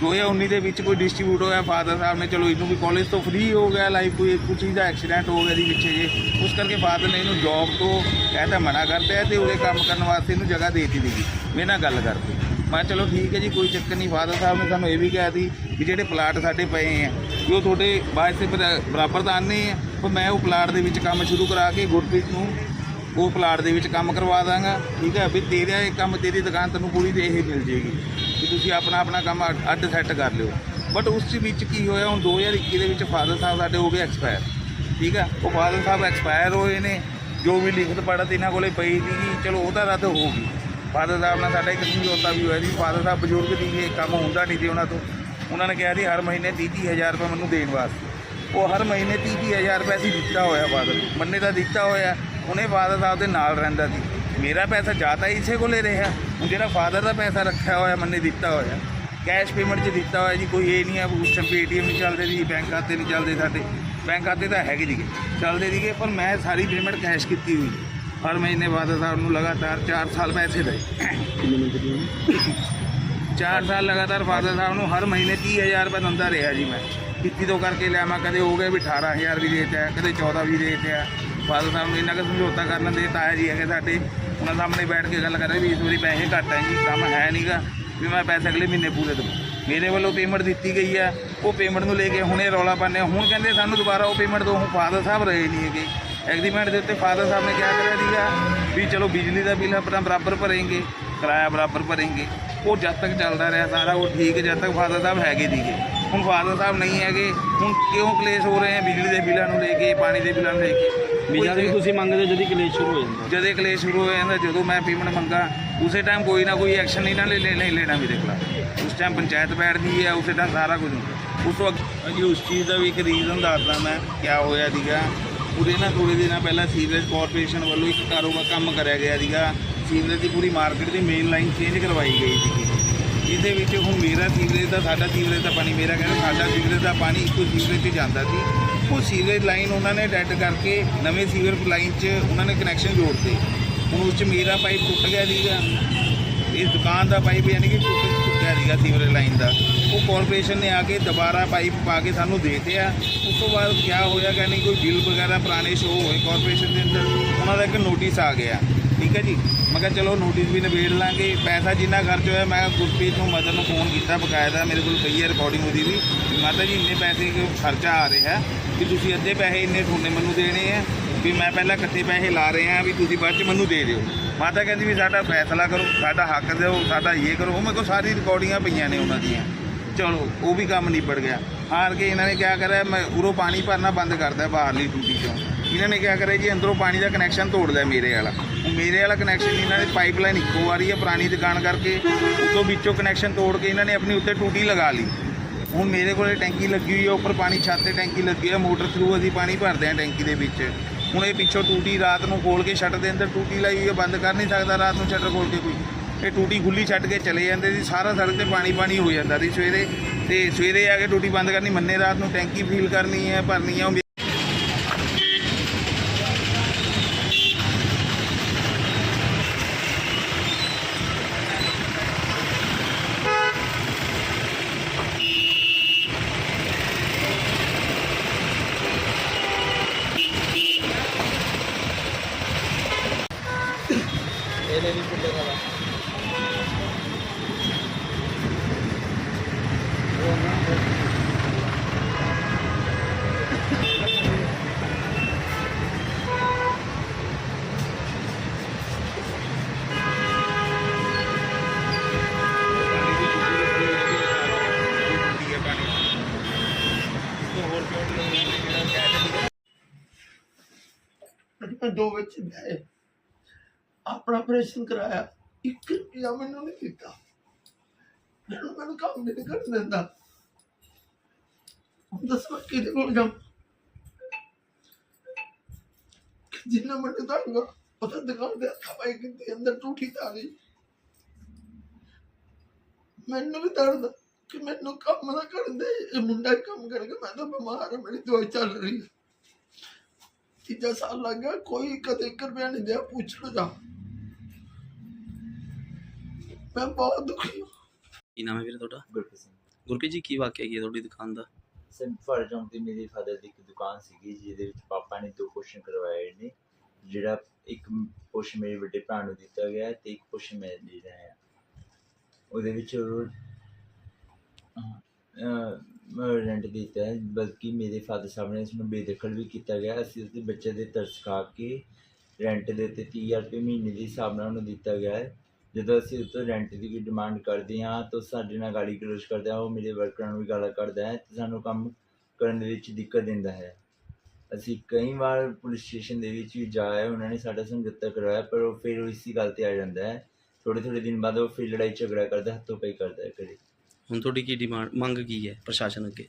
2019 ਦੇ ਵਿੱਚ ਕੋਈ ਡਿਸਟ੍ਰੀਬਿਊਟ ਹੋਇਆ ਫਾਦਰ ਸਾਹਿਬ ਨੇ, ਚਲੋ ਇਹਨੂੰ ਵੀ ਕਾਲਜ ਤੋਂ ਫ੍ਰੀ ਹੋ ਗਿਆ ਲਾਈਫ ਕੋਈ ਕੁਛ ਚੀਜ਼ ਦਾ ਐਕਸੀਡੈਂਟ ਹੋ ਗਿਆ ਦੀ ਪਿੱਛੇ ਜੇ। ਉਸ ਕਰਕੇ ਫਾਦਰ ਨੇ ਇਹਨੂੰ ਜੌਬ ਤੋਂ ਕਹਿੰਦਾ ਮਨਾ ਕਰਦਾ ਤੇ ਉਹਦੇ ਕੰਮ ਕਰਨ ਵਾਸਤੇ ਇਹਨੂੰ ਜਗ੍ਹਾ ਦੇ ਦਿੱਤੀ ਸੀਗੀ। ਮੇਰੇ ਨਾਲ ਗੱਲ ਕਰਕੇ ਮੈਂ ਚਲੋ ਠੀਕ ਹੈ ਜੀ, ਕੋਈ ਚੱਕਰ ਨਹੀਂ। ਫਾਦਰ ਸਾਹਿਬ ਨੇ ਸਾਨੂੰ ਇਹ ਵੀ ਕਿਹਾ ਸੀ ਵੀ ਜਿਹੜੇ ਪਲਾਟ ਸਾਡੇ ਪਏ ਆ, ਵੀ ਉਹ ਤੁਹਾਡੇ ਵਾਸਤੇ ਬਰਾ- ਬਰਾਬਰ ਤਾਂ ਆਨੇ ਆ, ਪਰ ਮੈਂ ਉਹ ਪਲਾਟ ਦੇ ਵਿੱਚ ਕੰਮ ਸ਼ੁਰੂ ਕਰਾ ਕੇ ਗੁਰਪ੍ਰੀਤ ਨੂੰ ਉਹ ਪਲਾਟ ਦੇ ਵਿੱਚ ਕੰਮ ਕਰਵਾ ਦਾਂਗਾ, ਠੀਕ ਹੈ? ਵੀ ਤੇਰਾ ਇਹ ਕੰਮ, ਤੇਰੀ ਦੁਕਾਨ ਤੈਨੂੰ ਪੂਰੀ ਤੇ ਇਹ ਮਿਲ ਜੇਗੀ, ਵੀ ਤੁਸੀਂ ਆਪਣਾ ਆਪਣਾ ਕੰਮ ਅੱਡ- ਅੱਡ ਸੈੱਟ ਕਰ ਲਿਓ। ਬਟ ਉਸ ਵਿੱਚ ਕੀ ਹੋਇਆ, ਹੁਣ 2021 ਦੇ ਵਿੱਚ ਫਾਦਰ ਸਾਹਿਬ ਸਾਡੇ ਹੋ ਗਏ ਐਕਸਪਾਇਰ ਠੀਕ ਆ ਉਹ ਫਾਦਰ ਸਾਹਿਬ ਐਕਸਪਾਇਰ ਹੋਏ ਨੇ, ਜੋ ਵੀ ਲਿਖਤ ਪੜਤ ਇਹਨਾਂ ਕੋਲੇ ਪਈ ਸੀਗੀ ਚਲੋ ਉਹ ਤਾਂ ਰੱਦ ਹੋ ਗਈ। ਫਾਦਰ ਸਾਹਿਬ ਨਾਲ ਸਾਡਾ ਇੱਕ ਸਮਝੌਤਾ ਵੀ ਹੋਇਆ ਸੀ ਫਾਦਰ ਸਾਹਿਬ ਬਜ਼ੁਰਗ ਸੀਗੇ ਕੰਮ ਹੁੰਦਾ ਨਹੀਂ ਸੀ ਉਹਨਾਂ ਤੋਂ। ਉਹਨਾਂ ਨੇ ਕਿਹਾ ਸੀ ਹਰ ਮਹੀਨੇ 30 ਹਜ਼ਾਰ ਰੁਪਏ ਮੈਨੂੰ ਦੇਣ ਵਾਸਤੇ। ਉਹ ਹਰ ਮਹੀਨੇ 30 ਹਜ਼ਾਰ ਰੁਪਏ ਅਸੀਂ ਦਿੱਤਾ ਹੋਇਆ ਫਾਦਰ ਨੂੰ। ਮੰਨੇ ਦਾ ਦਿੱਤਾ ਹੋਇਆ। ਉਹਨੇ ਫਾਦਰ ਸਾਹਿਬ ਦੇ ਨਾਲ ਰਹਿੰਦਾ ਸੀ। ਮੇਰਾ ਪੈਸਾ ਜ਼ਿਆਦਾ ਇਸੇ ਕੋਲੇ ਰਿਹਾ। ਹੁਣ ਜਿਹੜਾ ਫਾਦਰ ਦਾ ਪੈਸਾ ਰੱਖਿਆ ਹੋਇਆ, ਮੰਨੇ ਦਿੱਤਾ ਹੋਇਆ। ਕੈਸ਼ ਪੇਮੈਂਟ 'ਚ ਦਿੱਤਾ ਹੋਇਆ ਜੀ, ਕੋਈ ਇਹ ਨਹੀਂ ਆ ਉਸ ਟਾਈਮ ਏਟੀਐਮ ਨਹੀਂ ਚੱਲਦੇ ਸੀ ਬੈਂਕ ਖਾਤੇ ਨਹੀਂ ਚੱਲਦੇ ਸਾਡੇ। ਬੈਂਕ ਖਾਤੇ ਤਾਂ ਹੈਗੇ ਸੀਗੇ। ਚੱਲਦੇ ਸੀਗੇ, ਪਰ ਮੈਂ ਸਾਰੀ ਪੇਮੈਂਟ ਕੈਸ਼ ਕੀਤੀ ਹੋਈ। ਹਰ ਮਹੀਨੇ ਫਾਦਰ ਸਾਹਿਬ ਨੂੰ ਲਗਾਤਾਰ 4 ਸਾਲ ਪੈਸੇ ਦੇ? 4 ਸਾਲ ਲਗਾਤਾਰ ਫਾਦਰ ਸਾਹਿਬ ਨੂੰ ਹਰ ਮਹੀਨੇ 30000 ਰੁਪਏ ਦਿੰਦਾ ਰਿਹਾ ਜੀ ਮੈਂ। ਕਿੱਤੀ ਤੋਂ ਕਰਕੇ ਲਿਆ ਮੈਂ ਕਦੇ ਹੋ ਗਏ ਵੀ 18000 ਵੀ ਦੇਤਾ ਕਦੇ 14 ਵੀ ਦੇਤਾ। ਫਾਦਰ ਸਾਹਿਬ ਨੂੰ ਇੰਨਾ ਕੁ ਸਮਝੌਤਾ ਕਰਨ ਦੇ ਤਾਇਆ ਜੀ ਹੈਗੇ ਸਾਡੇ ਉਹਨਾਂ ਸਾਹਮਣੇ ਬੈਠ ਕੇ ਗੱਲ ਕਰ ਵੀ ਇਸ ਵਾਰੀ ਪੈਸੇ ਘੱਟ ਹੈ ਜੀ ਕੰਮ ਹੈ ਨਹੀਂਗਾ ਵੀ ਮੈਂ ਪੈਸੇ ਅਗਲੇ ਮਹੀਨੇ ਪੂਰੇ ਦੇਵਾਂ। ਮੇਰੇ ਵੱਲੋਂ ਪੇਮੈਂਟ ਦਿੱਤੀ ਗਈ ਹੈ ਉਹ ਪੇਮੈਂਟ ਨੂੰ ਲੈ ਕੇ ਹੁਣੇ ਰੌਲਾ ਆ। ਹੁਣ ਕਹਿੰਦੇ ਸਾਨੂੰ ਦੁਬਾਰਾ ਉਹ ਪੇਮੈਂਟ ਦੋ ਹੁਣ ਫਾਦਰ ਸਾਹਿਬ ਰਹੇ ਨਹੀਂ ਹੈਗੇ। ਐਗਰੀਮੈਂਟ ਦੇ ਉੱਤੇ ਫਾਦਰ ਸਾਹਿਬ ਨੇ ਕਿਹਾ ਕਰਿਆ ਸੀਗਾ ਵੀ ਚਲੋ ਬਿਜਲੀ ਦਾ ਬਿੱਲ ਆਪਣਾ ਬਰਾਬਰ ਭਰेंगे ਕਿਰਾਇਆ ਬਰਾਬਰ ਭਰेंगे ਉਹ ਜਦ ਤੱਕ ਚੱਲਦਾ ਰਿਹਾ ਸਾਰਾ ਉਹ ਠੀਕ ਹੈ ਜਦ ਤੱਕ ਫਾਦਰ ਸਾਹਿਬ ਹੈਗੇ ਸੀਗੇ। ਹੁਣ ਫਾਦਰ ਸਾਹਿਬ ਨਹੀਂ ਹੈਗੇ ਹੁਣ ਕਿਉਂ ਕਲੇਸ਼ ਹੋ ਰਹੇ ਆ ਬਿਜਲੀ ਦੇ ਬਿੱਲਾਂ ਨੂੰ ਲੈ ਕੇ ਪਾਣੀ ਦੇ ਬਿੱਲਾਂ ਨੂੰ ਲੈ ਕੇ? ਵੀ ਜਦ ਵੀ ਤੁਸੀਂ ਮੰਗਦੇ ਜਦੀ ਕਲੇਸ਼ ਸ਼ੁਰੂ ਹੋ ਜਾਂਦਾ। ਜਦੇ ਕਲੇਸ਼ ਸ਼ੁਰੂ ਹੋ ਜਾਂਦਾ ਜਦੋਂ ਮੈਂ ਪੇਮੈਂਟ ਮੰਗਾ ਉਸੇ ਟਾਈਮ ਕੋਈ ਨਾ ਕੋਈ ਐਕਸ਼ਨ ਨਹੀਂ ਨਾ ਲੈ ਲੈ- ਲੈਣਾ ਮੇਰੇ ਖਿਲਾਫ ਉਸ ਟਾਈਮ ਪੰਚਾਇਤ ਬੈਠਦੀ ਹੈ ਉਸੇ ਟਾਈਮ ਸਾਰਾ ਕੁਝ। ਉਸ ਤੋਂ ਅੱਗੇ ਉਸ ਚੀਜ਼ ਦਾ ਵੀ ਇੱਕ ਰੀਜ਼ਨ ਦੱਸਦਾ ਮੈਂ ਕਿਆ ਹੋਇਆ ਸੀਗਾ। ਉਹਦੇ ਨਾ ਥੋੜੇ ਦਿਨਾਂ ਪਹਿਲਾਂ ਸੀਵਰੇਜ ਕਾਰਪੋਰੇਸ਼ਨ ਵੱਲੋਂ ਇੱਕ ਕਾਰੋਬਾਰ ਕੰਮ ਕਰਿਆ ਗਿਆ ਸੀਗਾ। ਸੀਵਰੇਜ ਦੀ ਪੂਰੀ ਮਾਰਕੀਟ ਦੀ ਮੇਨ ਲਾਈਨ ਚੇਂਜ ਕਰਵਾਈ ਗਈ ਸੀਗੀ। ਜਿਹਦੇ ਵਿੱਚ ਹੁਣ ਮੇਰਾ ਸੀਵਰੇਜ ਦਾ, ਸਾਡਾ ਸੀਵਰੇਜ ਦਾ ਪਾਣੀ, ਮੇਰਾ ਕਹਿੰਦਾ ਸਾਡਾ ਸੀਵਰੇਜ ਦਾ ਪਾਣੀ ਇੱਕੋ ਸੀਵਰੇਜ 'ਚ ਜਾਂਦਾ ਸੀ। ਉਹ ਸੀਵਰੇਜ ਲਾਈਨ ਉਹਨਾਂ ਨੇ ਡੈਡ ਕਰਕੇ ਨਵੇਂ ਸੀਵਰ ਲਾਈਨ 'ਚ ਉਹਨਾਂ ਨੇ ਕਨੈਕਸ਼ਨ ਜੋੜਤੇ। ਹੁਣ ਉਸ 'ਚ ਮੇਰਾ ਪਾਈਪ ਟੁੱਟ ਗਿਆ ਸੀਗਾ। ਇਸ ਦੁਕਾਨ ਦਾ ਪਾਈਪ ਯਾਨੀ ਕਿ ਟੁੱਟ ਚੁੱਕਿਆ ਸੀਵਰੇਜ ਲਾਈਨ ਦਾ। ਉਹ ਕਾਰਪੋਰੇਸ਼ਨ ਨੇ ਆ ਕੇ ਦੁਬਾਰਾ ਪਾਈਪ ਪਾ ਕੇ ਸਾਨੂੰ ਦੇਤੇ ਆ। ਉਸ ਤੋਂ ਬਾਅਦ ਕੀ ਹੋਇਆ ਕਿ ਕੋਈ ਬਿੱਲ ਵਗੈਰਾ ਪੁਰਾਣੇ ਸ਼ੋ ਹੋਏ ਕਾਰਪੋਰੇਸ਼ਨ ਦੇ ਅੰਦਰ, ਉਹਨਾਂ ਦਾ ਇੱਕ ਨੋਟਿਸ ਆ ਗਿਆ। ਠੀਕ ਹੈ ਜੀ? ਮੈਂ ਕਿਹਾ ਚਲੋ ਨੋਟਿਸ ਵੀ ਨਿਬੇੜ ਲਾਂਗੇ। ਪੈਸਾ ਜਿੰਨਾ ਖਰਚ ਹੋਇਆ, ਮੈਂ ਗੁਰਪ੍ਰੀਤ ਨੂੰ, ਮਦਰ ਨੂੰ ਫੋਨ ਕੀਤਾ ਬਕਾਇਦਾ, ਮੇਰੇ ਕੋਲ ਪਈ ਹੈ ਰਿਕਾਰਡਿੰਗ ਉਹਦੀ ਵੀ। ਮਾਤਾ ਜੀ, ਇੰਨੇ ਪੈਸੇ ਖਰਚਾ ਆ ਰਿਹਾ? ਕਿ ਤੁਸੀਂ ਅੱਧੇ ਪੈਸੇ ਇੰਨੇ ਤੁਹਾਡੇ ਮੈਨੂੰ ਦੇਣੇ ਆ। ਵੀ ਮੈਂ ਪਹਿਲਾਂ ਇਕੱਠੇ ਪੈਸੇ ਲਾ ਰਹੇ ਆ ਵੀ ਤੁਸੀਂ ਬਾਅਦ ਚ ਮੈਨੂੰ ਦੇ ਦਿਓ। ਮਾਤਾ ਕਹਿੰਦੀ ਵੀ ਸਾਡਾ ਫੈਸਲਾ ਕਰੋ, ਸਾਡਾ ਹੱਕ ਦਿਓ, ਸਾਡਾ ਇਹ ਕਰੋ। ਉਹ ਮੇਰੇ ਕੋਲ ਸਾਰੀ ਰਿਕਾਰਡਿੰਗਾਂ ਪਈਆਂ ਨੇ ਉਹਨਾਂ ਦੀਆਂ। ਚਲੋ, ਉਹ ਵੀ ਕੰਮ ਨਿਬੜ ਗਿਆ। ਹਾਰ ਕੇ ਇਹਨਾਂ ਨੇ ਕਿਹਾ ਕਰਿਆ, ਮੈਂ ਉਰੋਂ ਪਾਣੀ ਭਰਨਾ ਬੰਦ ਕਰਦਾ ਬਾਹਰਲੀ ਟੂਟੀ ਚੋਂ। ਇਹਨਾਂ ਨੇ ਕਿਹਾ ਕਰਿਆ ਜੀ, ਅੰਦਰੋਂ ਪਾਣੀ ਦਾ ਕਨੈਕਸ਼ਨ ਤੋੜ ਲਿਆ ਮੇਰੇ ਵਾਲਾ। ਉਹ ਮੇਰੇ ਵਾਲਾ ਕਨੈਕਸ਼ਨ ਇਹਨਾਂ ਦੇ ਪਾਈਪਲਾਈਨ ਇੱਕੋ ਆ ਰਹੀ ਹੈ ਪੁਰਾਣੀ ਦੁਕਾਨ ਕਰਕੇ। ਉਤੋਂ ਵਿੱਚੋਂ ਕਨੈਕਸ਼ਨ ਤੋੜ ਕੇ ਇਹਨਾਂ ਨੇ ਆਪਣੀ ਉੱਤੇ ਟੂਟੀ ਲਗਾ ਲਈ। ਹੁਣ ਮੇਰੇ ਕੋਲੇ ਟੈਂਕੀ ਲੱਗੀ ਹੋਈ ਹੈ ਉੱਪਰ ਪਾਣੀ ਛੱਤ ਤੇ ਟੈਂਕੀ ਲੱਗੀ ਹੈ ਮੋਟਰ ਥਰੂ ਅਸੀਂ ਪਾਣੀ ਭਰਦੇ ਹਾਂ ਟੈਂਕੀ ਦੇ ਵਿੱਚ। ਹੁਣ ਇਹ ਪਿੱਛੋਂ ਟੂਟੀ ਰਾਤ ਨੂੰ ਖੋਲ ਕੇ ਛੱਡ ਦੇ ਅੰਦਰ ਟੂਟੀ ਲਾਈ ਹੋਈ ਹੈ ਬੰਦ ਕਰ ਨਹੀਂ ਸਕਦਾ ਰਾਤ ਨੂੰ ਸ਼ਟਰ ਖੋਲ ਕੇ ਕੋਈ। ਇਹ ਟੂਟੀ ਖੁੱਲੀ ਛੱਡ ਕੇ ਚਲੇ ਜਾਂਦੇ ਸੀ, ਸਾਰਾ ਸੜਕ ਤੇ ਪਾਣੀ ਪਾਣੀ ਹੋ ਜਾਂਦਾ ਸੀ ਸਵੇਰੇ। ਤੇ ਸਵੇਰੇ ਆ ਕੇ ਟੂਟੀ ਬੰਦ ਕਰਨੀ, ਮੰਨੇ ਰਾਤ ਨੂੰ ਟੈਂਕੀ ਫੀਲ ਕਰਨੀ ਹੈ, ਭਰਨੀ ਹੈ ਉਹ ਇਹਨੇ ਵੀ ਕੁੱਟੇ ਦਾ ਪਾਣੀ ਦੀ ਟੂਟੀ ਲੱਗੀ ਹੋਈ ਹੈ ਟੂਟੀ ਹੈ ਪਾਣੀ ਤੋਂ ਹੋਰ ਚੋਟ ਲੱਗੀ ਜਿਹੜਾ ਕਹਿ ਮੈਂ ਦੋ ਵਿੱਚ ਗਏ। ਆਪਣਾ ਆਪਰੇਸ਼ਨ ਕਰਾਇਆ। ਇੱਕ ਰੁਪਿਆ ਮੈਨੂੰ ਨਹੀਂ ਦਿੱਤਾ। ਮੈਨੂੰ ਮੈਨੂੰ ਕੰਮ ਨਹੀਂ ਕਰਨ ਦਿੰਦਾ। ਦੱਸ ਮੈਂ ਕਿਹਦੇ ਕੋਲ ਜਾਵਾਂ? ਜਿੰਨਾ ਮੈਨੂੰ ਦਊਗਾ ਉਹਦਾ ਦੁਕਾਨ ਦੇ ਖਵਾਈ ਕਿਤੇ। ਅੰਦਰ ਟੂਟੀ ਤਾਂ ਗਈ। ਮੈਨੂੰ ਵੀ ਦਰਦ। ਕਿ ਮੈਨੂੰ ਕੰਮ ਨਾ ਕਰਨ ਦੇ। ਇਹ ਮੁੰਡਾ ਕੰਮ ਕਰਕੇ ਮੈਂ ਤਾਂ ਬਿਮਾਰ ਹਾਂ ਮੇਰੀ ਦਵਾਈ ਚੱਲ ਰਹੀ ਤੀਜਾ ਸਾਲ ਲੱਗ ਗਿਆ ਕੋਈ ਕਦੇ ਇੱਕ ਰੁਪਇਆ ਨਹੀਂ ਦਿਆ ਪੁੱਛਣ ਦਾ। ਮੈਂ ਬਹੁਤ ਦੁਖੀ ਹਾਂ। ਕੀ ਨਾਮ ਹੈ ਵੀਰੇ ਤੁਹਾਡਾ? ਗੁਰਪ੍ਰੀਤ ਸਿੰਘ। ਗੁਰਪ੍ਰੀਤ ਜੀ ਕੀ ਵਾਕਿਆ ਕੀ ਹੈ ਤੁਹਾਡੀ ਦੁਕਾਨ ਦਾ? ਫਰ ਚੌਂਕ ਤੇ ਮੇਰੇ ਫਾਦਰ ਦੀ ਇੱਕ ਦੁਕਾਨ ਸੀਗੀ ਜਿਹਦੇ ਵਿੱਚ ਪਾਪਾ ਨੇ ਦੋ ਪੋਸ਼ਨ ਕਰਵਾਏ ਨੇ ਜਿਹੜਾ ਇੱਕ ਪੋਸ਼ਨ ਮੇਰੇ ਵੱਡੇ ਭਰਾ ਨੂੰ ਦਿੱਤਾ ਗਿਆ ਤੇ ਇੱਕ ਪੋਸ਼ਨ ਮੈਂ ਦੇ ਰਿਹਾ ਹਾਂ। ਉਹਦੇ ਵਿੱਚ ਰੈਂਟ ਦਿੱਤਾ ਹੈ, ਬਲਕਿ ਮੇਰੇ ਫਾਦਰ ਸਾਹਿਬ ਨੇ ਇਸ ਨੂੰ ਬੇਦਖਲ ਵੀ ਕੀਤਾ ਗਿਆ। ਅਸੀਂ ਉਸਦੇ ਬੱਚੇ ਦੇ ਤਰਸ ਖਾ ਕੇ ਰੈਂਟ ਦੇ ਉੱਤੇ 30000 ਰੁਪਏ ਮਹੀਨੇ ਦੇ ਹਿਸਾਬ ਨਾਲ ਉਹਨੂੰ ਦਿੱਤਾ ਗਿਆ ਹੈ। ਜਦੋਂ ਅਸੀਂ ਉਸ ਤੋਂ ਰੈਂਟ ਦੀ ਵੀ ਡਿਮਾਂਡ ਕਰਦੇ ਹਾਂ, ਤਾਂ ਸਾਡੇ ਨਾਲ ਗਾਲੀ ਗਲੋਚ ਕਰਦਾ ਉਹ ਮੇਰੇ ਵਰਕਰਾਂ ਨੂੰ ਵੀ ਗਾਲਾਂ ਕੱਢਦਾ ਹੈ ਤੇ ਸਾਨੂੰ ਕੰਮ ਕਰਨ ਦੇ ਵਿੱਚ ਦਿੱਕਤ ਦਿੰਦਾ ਹੈ। ਅਸੀਂ ਕਈ ਵਾਰ ਪੁਲਿਸ ਸਟੇਸ਼ਨ ਦੇ ਵਿੱਚ ਵੀ ਜਾਏ ਉਹਨਾਂ ਨੇ ਸਾਡਾ ਸਮਝੌਤਾ ਕਰਵਾਇਆ, ਪਰ ਉਹ ਫਿਰ ਉਹ ਇਸੀ ਗੱਲ ਤੇ ਆ ਜਾਂਦਾ ਹੈ। ਥੋੜੇ ਥੋੜੇ ਦਿਨ ਬਾਅਦ ਉਹ ਫਿਰ ਲੜਾਈ ਝਗੜਾ ਕਰਦਾ, ਹੱਥੋਂ ਪਈ ਕਰਦਾ ਹੈ ਕਦੇ ਹੁਣ ਤੁਹਾਡੀ ਕੀ ਡਿਮਾਂਡ ਮੰਗ ਕੀ ਹੈ ਪ੍ਰਸ਼ਾਸਨ ਅੱਗੇ?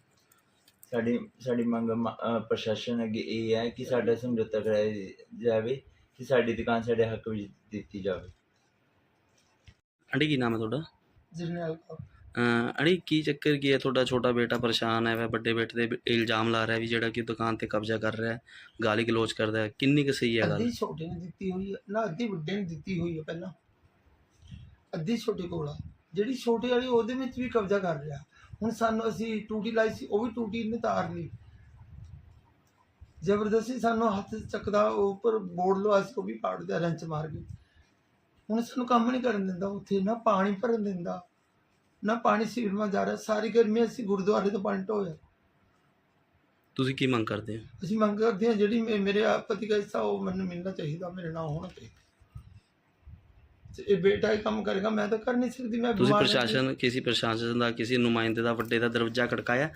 ਸਾਡੀ ਸਾਡੀ ਮੰਗ ਮ- ਪ੍ਰਸ਼ਾਸਨ ਅੱਗੇ ਇਹ ਹੈ ਕਿ ਸਾਡਾ ਸਮਝੌਤਾ ਕਰਾਇਆ ਜਾਵੇ ਕਿ ਸਾਡੀ ਦੁਕਾਨ ਸਾਡੇ ਹੱਕ ਵਿੱਚ ਦਿੱਤੀ ਜਾਵੇ। ਆਂਟੀ ਕੀ ਨਾਮ ਹੈ ਤੁਹਾਡਾ? ਜਰਨੈਲ ਕੌਰ। ਅਹ ਆਂਟੀ ਕੀ ਚੱਕਰ ਕੀ ਹੈ? ਤੁਹਾਡਾ ਛੋਟਾ ਬੇਟਾ ਪਰੇਸ਼ਾਨ ਹੈ ਵੈ ਵੱਡੇ ਬੇਟੇ ਦੇ ਇਲਜ਼ਾਮ ਲਾ ਰਿਹਾ ਵੀ ਜਿਹੜਾ ਕਿ ਦੁਕਾਨ ਤੇ ਕਬਜ਼ਾ ਕਰ ਰਿਹਾ ਹੈ ਗਾਲੀ ਗਲੋਚ ਕਰਦਾ ਹੈ। ਕਿੰਨੀ ਕੁ ਸਹੀ ਹੈ ਗੱਲ? ਅੱਧੀ ਛੋਟੇ ਨੇ ਦਿੱਤੀ ਹੋਈ ਹੈ। ਨਾ ਅੱਧੀ ਵੱਡੇ ਨੇ ਦਿੱਤੀ ਹੋਈ ਹੈ ਪਹਿਲਾਂ। ਅੱਧੀ ਛੋਟੇ ਕੋਲ ਆ। ਜਿਹੜੀ ਛੋਟੇ ਵਾਲੀ ਉਹਦੇ ਵਿੱਚ ਵੀ ਕਬਜ਼ਾ ਕਰ ਰਿਹਾ ਹੁਣ ਸਾਨੂੰ ਅਸੀਂ ਟੂਟੀ ਲਾਈ ਸੀ ਉਹ ਵੀ ਟੂਟੀ ਨੇ ਤਾਰ ਲਈ। ਜ਼ਬਰਦਸਤੀ ਸਾਨੂੰ ਹੱਥ ਚੱਕਦਾ ਉੱਪਰ ਬੋਰਡ ਲਵਾ ਸੀ ਉਹ ਵੀ ਪਾੜ ਦਿਆ ਰੰਚ ਮਾਰ ਕੇ। ਹੁਣ ਸਾਨੂੰ ਕੰਮ ਨਹੀਂ ਕਰਨ ਦਿੰਦਾ ਉੱਥੇ ਨਾ ਪਾਣੀ ਭਰਨ ਦਿੰਦਾ ਨਾ ਪਾਣੀ ਸੀਵਰ ਮਾ ਜਾ ਰਿਹਾ। ਸਾਰੀ ਗਰਮੀ ਅਸੀਂ ਗੁਰਦੁਆਰੇ ਤੋਂ ਪਾਣੀ ਢੋਇਆ ਤੁਸੀਂ ਕੀ ਮੰਗ ਕਰਦੇ ਹੋ? ਅਸੀਂ ਮੰਗ ਕਰਦੇ ਹਾਂ ਜਿਹੜੀ ਮੇ- ਮੇਰੇ ਪਤੀ ਦਾ ਹਿੱਸਾ ਉਹ ਮੈਨੂੰ ਮਿਲਣਾ ਚਾਹੀਦਾ ਮੇਰੇ ਨਾਲ ਹੋਣਾ ਚਾਹੀਦਾ। ਤੇ ਇਹ ਬੇਟਾ ਹੀ ਕੰਮ ਕਰੇਗਾ ਮੈਂ ਤਾਂ ਕਰ ਨਹੀਂ ਸਕਦੀ ਮੈਂ ਤੁਸੀਂ ਬਿਮਾਰ ਹਾਂ। ਪ੍ਰਸ਼ਾਸਨ ਕਿਸੇ ਪ੍ਰਸ਼ਾਸਨ ਦਾ ਕਿਸੇ ਨੁਮਾਇੰਦੇ ਦਾ ਵੱਡੇ ਦਾ ਦਰਵਾਜ਼ਾ ਖੜਕਾਇਆ?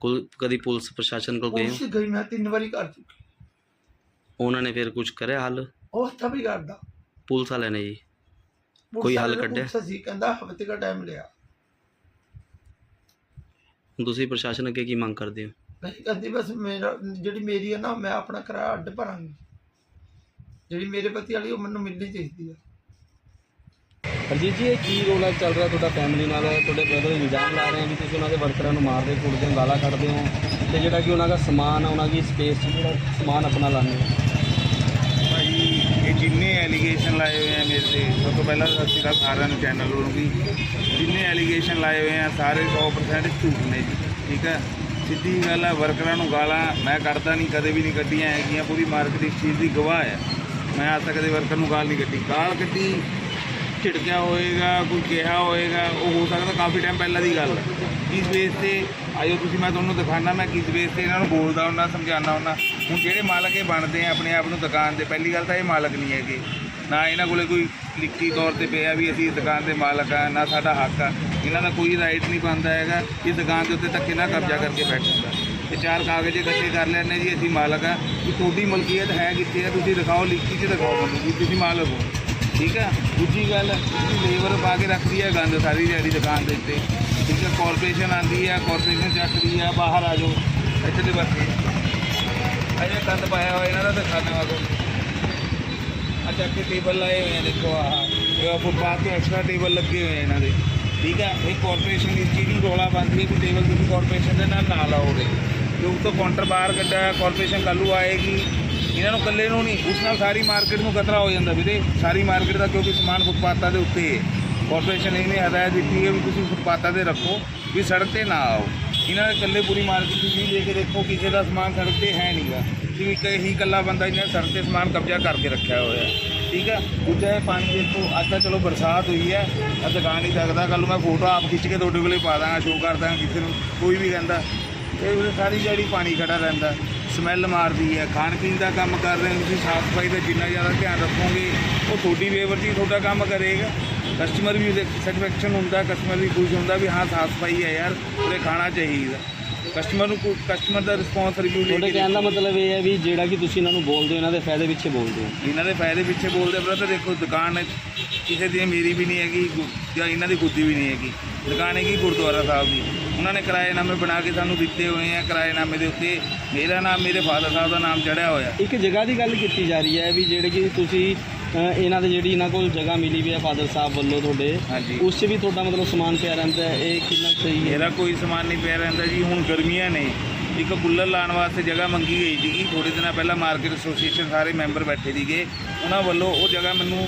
ਕੋਲ ਕਦੀ ਪੁਲਿਸ ਪ੍ਰਸ਼ਾਸਨ ਕੋਲ ਗਏ ਹੋ? ਗਈ ਮੈਂ ਤਿੰਨ ਵਾਰੀ ਕਰ ਚੁੱਕੀ। ਉਹਨਾਂ ਨੇ ਫਿਰ ਕੁਝ ਕਰਿਆ ਹੱਲ? ਉਹ ਹੱਥਾਂ ਵੀ ਕਰਦਾ। ਪੁਲਿਸ ਵਾਲਿਆਂ ਨੇ ਜੀ? ਕੋਈ ਹੱਲ ਕੱਢਿਆ? ਸੀ ਕਹਿੰਦਾ ਹਫ਼ਤੇ ਦਾ ਟਾਈਮ ਲਿਆ। ਹੁਣ ਤੁਸੀਂ ਪ੍ਰਸ਼ਾਸਨ ਅੱਗੇ ਕੀ ਮੰਗ ਕਰਦੇ ਹੋ? ਮੈਂ ਕਹਿੰਦੀ ਬਸ ਮੇਰਾ ਜਿਹੜੀ ਮੇਰੀ ਹੈ ਨਾ ਮੈਂ ਆਪਣਾ ਕਿਰਾਇਆ ਅੱਡ ਭਰਾਂਗੀ। ਜਿਹੜੀ ਮੇਰੇ ਪਤੀ ਵਾਲੀ ਉਹ ਮੈਨੂੰ ਮਿਲਣੀ ਚਾਹੀਦੀ ਹੈ ਹਰਜੀਤ ਜੀ ਇਹ ਕੀ ਰੋਲਾ ਚੱਲ ਰਿਹਾ ਤੁਹਾਡਾ ਫੈਮਿਲੀ ਨਾਲ ਤੁਹਾਡੇ ਬ੍ਰਦਰ ਇਲਜ਼ਾਮ ਲਾ ਰਹੇ ਆ ਵੀ ਤੁਸੀਂ ਉਹਨਾਂ ਦੇ ਵਰਕਰਾਂ ਨੂੰ ਮਾਰਦੇ ਕੁੱਟਦੇ ਹੋ ਗਾਲਾਂ ਕੱਢਦੇ ਹੋ ਤੇ ਜਿਹੜਾ ਕਿ ਉਹਨਾਂ ਦਾ ਸਮਾਨ ਆ ਉਹਨਾਂ ਦੀ ਸਪੇਸ 'ਚ ਜਿਹੜਾ ਸਮਾਨ ਆਪਣਾ ਲਾਉਂਦੇ ਹੋ। ਭਾਈ ਇਹ ਜਿੰਨੇ ਐਲੀਗੇਸ਼ਨ ਲਾਏ ਹੋਏ ਆ ਮੇਰੇ ਤੇ ਸਭ ਤੋਂ ਪਹਿਲਾਂ ਸਤਿ ਸ਼੍ਰੀ ਅਕਾਲ ਸਾਰਿਆਂ ਨੂੰ ਚੈਨਲ ਨੂੰ ਵੀ ਜਿੰਨੇ ਐਲੀਗੇਸ਼ਨ ਲਾਏ ਹੋਏ ਆ ਸਾਰੇ 100% ਝੂਠ ਨੇ ਜੀ ਠੀਕ ਹੈ ਸਿੱਧੀ ਗੱਲ ਹੈ ਵਰਕਰਾਂ ਨੂੰ ਗਾਲਾਂ ਮੈਂ ਕੱਢਦਾ ਨਹੀਂ ਕਦੇ ਵੀ ਨਹੀਂ ਕੱਢੀਆਂ ਹੈਗੀਆਂ ਪੂਰੀ ਮਾਰਕੀਟ ਇਸ ਚੀਜ਼ ਦੀ ਗਵਾਹ ਹੈ ਮੈਂ ਅੱਜ ਤੱਕ ਕਦੇ ਵਰਕਰ ਨੂੰ ਗਾਲ ਨਹੀਂ ਕੱਢੀ। ਗਾਲ ਕੱਢੀ, ਝਿੜਕਿਆ ਹੋਏਗਾ, ਕੋਈ ਕਿਹਾ ਹੋਏਗਾ, ਉਹ ਹੋ ਸਕਦਾ ਕਾਫੀ ਟਾਈਮ ਪਹਿਲਾਂ ਦੀ ਗੱਲ ਹੈ। ਕਿਸ ਬੇਸ ਤੇ? ਆਇਓ ਤੁਸੀਂ, ਮੈਂ ਤੁਹਾਨੂੰ ਦਿਖਾਣਾ ਮੈਂ ਕਿਸ ਬੇਸ ਤੇ ਇਹਨਾਂ ਨੂੰ ਬੋਲਦਾ ਹੁੰਦਾ ਸਮਝਾਉਂਦਾ ਹੁੰਦਾ। ਹੁਣ ਜਿਹੜੇ ਮਾਲਕ ਇਹ ਬਣਦੇ ਆ, ਆਪਣੇ ਆਪ ਨੂੰ ਦੁਕਾਨ ਦੇ ਪਹਿਲੀ ਗੱਲ ਤਾਂ ਇਹ ਮਾਲਕ ਨਹੀਂ ਹੈਗੇ। ਨਾ ਇਹਨਾਂ ਕੋਲੇ ਕੋਈ ਲਿਖਤੀ ਤੌਰ ਤੇ ਪਿਆ ਵੀ ਅਸੀਂ ਦੁਕਾਨ ਦੇ ਮਾਲਕ ਆ, ਨਾ ਸਾਡਾ ਹੱਕ ਆ। ਇਹਨਾਂ ਦਾ ਕੋਈ ਰਾਈਟ ਨਹੀਂ ਬਣਦਾ ਹੈਗਾ। ਇਸ ਦੁਕਾਨ ਦੇ ਉੱਤੇ ਧੱਕੇ ਨਾਲ ਕਬਜ਼ਾ ਕਰਕੇ ਬੈਠਣ ਤੇ ਚਾਰ ਕਾਗਜ਼ ਇਕੱਠੇ ਕਰ ਲੈਣੇ ਜੀ, ਅਸੀਂ ਮਾਲਕ ਆ। ਕਿ ਤੁਹਾਡੀ ਮਲਕੀਅਤ ਹੈ ਕਿੱਥੇ ਆ? ਤੁਸੀਂ ਦਿਖਾਓ ਲਿਖਤੀ 'ਚ ਦਿਖਾਓ ਮੈਨੂੰ ਵੀ ਤੁਸੀਂ ਮਾਲਕ ਹੋ। ਠੀਕ ਆ? ਦੂਜੀ ਗੱਲ, ਤੁਸੀਂ ਲੇਬਰ ਪਾ ਕੇ ਰੱਖਦੀ ਹੈ ਗੰਦ ਸਾਰੀ ਦਿਹਾੜੀ ਦੁਕਾਨ ਦੇ ਉੱਤੇ। ਠੀਕ ਹੈ ਕਾਰਪੋਰੇਸ਼ਨ ਆਂਦੀ ਹੈ ਕਾਰਪੋਰੇਸ਼ਨ ਚੱਕਦੀ ਆ, ਬਾਹਰ ਆ ਜਾਓ। ਇੱਥੇ ਦੇ ਬੱਸੇ। ਅਜੇ ਗੰਦ ਪਾਇਆ ਹੋਇਆ ਇਹਨਾਂ ਦਾ ਤਾਂ ਖਾਣੇ ਵਾਲੋ ਅੱਛਾ ਚੱਕ ਟੇਬਲ ਲਾਏ ਹੋਏ ਆ, ਦੇਖੋ ਆਹ। ਇਹ ਫੁੱਟਪਾਥ ਤੇ ਐਕਸਟਰਾ ਟੇਬਲ ਲੱਗੇ ਹੋਏ ਆ ਇਹਨਾਂ ਦੇ। ਠੀਕ ਹੈ ਇਹ ਕਾਰਪੋਰੇਸ਼ਨ ਦੀ ਚੀਜ਼ ਦੀ ਰੋਲਾ ਬੰਦੀ ਹੈ ਕਿ ਟੇਬਲ ਤੁਸੀਂ ਕਾਰਪੋਰੇਸ਼ਨ ਦੇ ਨਾਲ ਨਾ ਲਾਓਗੇ ਜੋ ਤੋਂ ਕਾਊਂਟਰ ਬਾਹਰ ਕੱਢਿਆ ਕਾਰਪੋਰੇਸ਼ਨ ਕੱਲੂ ਆਏਗੀ। ਇਹਨਾਂ ਨੂੰ ਇਕੱਲੇ ਨੂੰ ਨਹੀਂ, ਉਸ ਨਾਲ ਸਾਰੀ ਮਾਰਕੀਟ ਨੂੰ ਖਤਰਾ ਹੋ ਜਾਂਦਾ ਵੀਰੇ। ਸਾਰੀ ਮਾਰਕੀਟ ਦਾ ਕਿਉਂਕਿ ਸਮਾਨ ਫੁੱਟਪਾਥਾਂ ਦੇ ਉੱਤੇ ਹੈ। ਕਾਰਪੋਰੇਸ਼ਨ ਇਹਨੇ ਹਦਾਇਤ ਦਿੱਤੀ ਹੈ ਵੀ ਤੁਸੀਂ ਫੁੱਟਪਾਥਾਂ ਤੇ ਰੱਖੋ, ਵੀ ਸੜਕ ਤੇ ਨਾ ਆਓ। ਇਹਨਾਂ ਦੇ ਇਕੱਲੇ ਪੂਰੀ ਮਾਰਕੀਟ ਤੁਸੀਂ ਲੈ ਕੇ ਦੇਖੋ, ਕਿਸੇ ਦਾ ਸਮਾਨ ਸੜਕ ਤੇ ਹੈ ਨਹੀਂਗਾ ਵੀ ਇੱਕ ਇਹੀ ਇਕੱਲਾ ਬੰਦਾ ਇਹਨਾਂ ਨੇ ਸੜਕ ਤੇ ਸਮਾਨ ਕਬਜ਼ਾ ਕਰਕੇ ਰੱਖਿਆ ਹੋਇਆ ਠੀਕ ਹੈ ਦੂਜਾ ਇਹ ਪਾਣੀ ਦੇ ਤੋਂ ਅੱਜ ਤਾਂ ਚਲੋ ਬਰਸਾਤ ਹੋਈ ਹੈ। ਅੱਜ ਦੁਕਾਨ ਨਹੀਂ ਸਕਦਾ ਕੱਲ ਨੂੰ ਮੈਂ ਫੋਟੋ ਆਪ ਖਿੱਚ ਕੇ ਤੁਹਾਡੇ ਕੋਲੇ ਪਾ ਦਾਂਗਾ ਸ਼ੋਅ ਕਰ ਦਾਂਗਾ ਕਿਸੇ ਨੂੰ। ਕੋਈ ਵੀ ਕਹਿੰਦਾ ਇਹ ਉਰੇ ਸਾਰੀ ਜਿਹੜੀ ਪਾਣੀ ਖੜਾ ਰਹਿੰਦਾ ਸਮੈਲ ਮਾਰਦੀ ਹੈ, ਖਾਣ ਪੀਣ ਦਾ ਕੰਮ ਕਰ ਰਹੇ ਹੋ ਤੁਸੀਂ, ਸਾਫ਼ ਸਫ਼ਾਈ ਦਾ ਜਿੰਨਾ ਜ਼ਿਆਦਾ ਧਿਆਨ ਰੱਖੋਗੇ, ਉਹ ਤੁਹਾਡੀ ਵੇਵਰ ਜੀ ਤੁਹਾਡਾ ਕੰਮ ਕਰੇਗਾ। ਕਸਟਮਰ ਵੀ ਸੈਟੀਸਫੈਕਸ਼ਨ ਹੁੰਦਾ ਕਸਟਮਰ ਵੀ ਖੁਸ਼ ਹੁੰਦਾ ਵੀ ਹਾਂ, ਸਾਫ਼ ਸਫ਼ਾਈ ਹੈ ਯਾਰ ਉਰੇ ਖਾਣਾ ਚਾਹੀਦਾ। ਕਸਟਮਰ ਨੂੰ ਕਸਟਮਰ ਦਾ ਰਿਸਪੌਂਸ ਰਿਵਿਊ ਲੈ ਤੁਹਾਡੇ ਕੇ ਕਹਿਣ ਦਾ ਮਤਲਬ ਇਹ ਹੈ ਵੀ ਜਿਹੜਾ ਕਿ ਤੁਸੀਂ ਇਹਨਾਂ ਨੂੰ ਬੋਲਦੇ ਹੋ ਇਹਨਾਂ ਦੇ ਫਾਇਦੇ ਪਿੱਛੇ ਬੋਲਦੇ ਹੋ। ਇਹਨਾਂ ਦੇ ਫਾਇਦੇ ਪਿੱਛੇ ਬੋਲਦੇ ਬ੍ਰਦਰ ਦੇਖੋ ਦੁਕਾਨ ਕਿਸੇ ਦੀ ਮੇਰੀ ਵੀ ਨਹੀਂ ਹੈਗੀ ਗੁ- ਜਾਂ ਇਹਨਾਂ ਦੀ ਖੁਦ ਦੀ ਵੀ ਨਹੀਂ ਹੈਗੀ। ਦੁਕਾਨ ਹੈਗੀ ਗੁਰਦੁਆਰਾ ਸਾਹਿਬ ਦੀ। ਉਹਨਾਂ ਨੇ ਕਿਰਾਏਨਾਮੇ ਬਣਾ ਕੇ ਸਾਨੂੰ ਦਿੱਤੇ ਹੋਏ ਆ ਕਿਰਾਏਨਾਮੇ ਦੇ ਉੱਤੇ ਮੇਰਾ ਨਾਮ ਮੇਰੇ ਫਾਦਰ ਸਾਹਿਬ ਦਾ ਨਾਮ ਚੜਿਆ ਹੋਇਆ। ਇੱਕ ਜਗ੍ਹਾ ਦੀ ਗੱਲ ਕੀਤੀ ਜਾ ਰਹੀ ਹੈ ਵੀ ਜਿਹੜੇ ਕਿ ਤੁਸੀਂ ਇਹਨਾਂ ਦੇ ਜਿਹੜੀ ਇਹਨਾਂ ਕੋਲ ਜਗ੍ਹਾ ਮਿਲੀ ਵੀ ਹੈ ਫਾਦਰ ਸਾਹਿਬ ਵੱਲੋਂ ਤੁਹਾਡੇ ਹਾਂਜੀ। ਉਸ 'ਚ ਵੀ ਤੁਹਾਡਾ ਮਤਲਬ ਸਮਾਨ ਪਿਆ ਰਹਿੰਦਾ ਹੈ ਇਹ ਕਿੰਨਾ ਕੁ ਸਹੀ ਹੈ? ਮੇਰਾ ਕੋਈ ਸਮਾਨ ਨਹੀਂ ਪਿਆ ਰਹਿੰਦਾ ਜੀ ਹੁਣ ਗਰਮੀਆਂ ਨੇ ਇੱਕ ਕੂਲਰ ਲਾਉਣ ਵਾਸਤੇ ਜਗ੍ਹਾ ਮੰਗੀ ਗਈ ਸੀਗੀ ਥੋੜੇ ਦਿਨਾਂ ਪਹਿਲਾਂ ਮਾਰਕੀਟ ਐਸੋਸੀਏਸ਼ਨ ਸਾਰੇ ਮੈਂਬਰ ਬੈਠੇ ਸੀਗੇ ਉਹਨਾਂ ਵੱਲੋਂ ਉਹ ਜਗ੍ਹਾ ਮੈਨੂੰ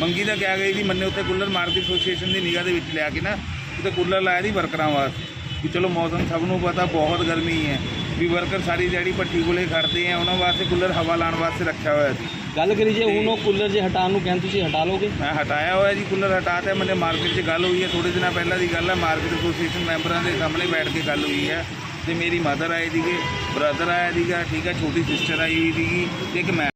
ਮੰਗੀ ਤਾਂ ਕਿਹਾ ਗਈ ਸੀ ਮੰਨੇ ਉੱਤੇ ਕੂਲਰ ਮਾਰਕੀਟ ਐਸੋਸੀਏਸ਼ਨ ਦੀ ਨਿਗਾਹ ਦੇ ਵਿੱਚ ਲਿਆ ਕੇ ਨਾ ਉੱਤੇ ਕੂਲਰ ਲਾਇਆ ਸੀ ਵਰਕਰਾਂ ਵਾਸਤੇ ਵੀ ਚਲੋ ਮੌਸਮ ਸਭ ਨੂੰ ਪਤਾ ਬਹੁਤ ਗਰਮੀ ਹੈ ਵੀ ਵਰਕਰ ਸਾਰੀ ਦਿਹਾੜੀ ਭੱਠੀ ਕੋਲੇ ਖੜਦੇ ਆ ਉਹਨਾਂ ਵਾਸਤੇ ਕੂਲਰ ਹਵਾ ਲਾਉਣ ਵਾਸਤੇ ਰੱਖਿਆ ਹੋਇਆ ਸੀ। ਗੱਲ ਕਰੀ ਜੇ ਹੁਣ ਉਹ ਕੂਲਰ ਜੇ ਹਟਾਉਣ ਨੂੰ ਕਹਿਣ ਤੁਸੀਂ ਹਟਾ ਲੋਗੇ? ਮੈਂ ਹਟਾਇਆ ਹੋਇਆ ਜੀ ਕੂਲਰ ਹਟਾਤਾ ਮੈਨੇ ਮਾਰਕੀਟ 'ਚ ਗੱਲ ਹੋਈ ਹੈ ਥੋੜੇ ਦਿਨਾਂ ਪਹਿਲਾਂ ਦੀ ਗੱਲ ਹੈ ਮਾਰਕੀਟ ਐਸੋਸੀਏਸ਼ਨ ਮੈਂਬਰਾਂ ਦੇ ਸਾਹਮਣੇ ਬੈਠ ਕੇ ਗੱਲ ਹੋਈ ਹੈ। ਤੇ ਮੇਰੀ ਮਦਰ ਆਈ ਸੀਗੇ ਬ੍ਰਦਰ ਆਇਆ ਸੀਗਾ ਠੀਕ ਹੈ ਛੋਟੀ ਸਿਸਟਰ ਆਈ ਹੋਈ ਸੀਗੀ ਤੇ ਇੱਕ ਮੈਂ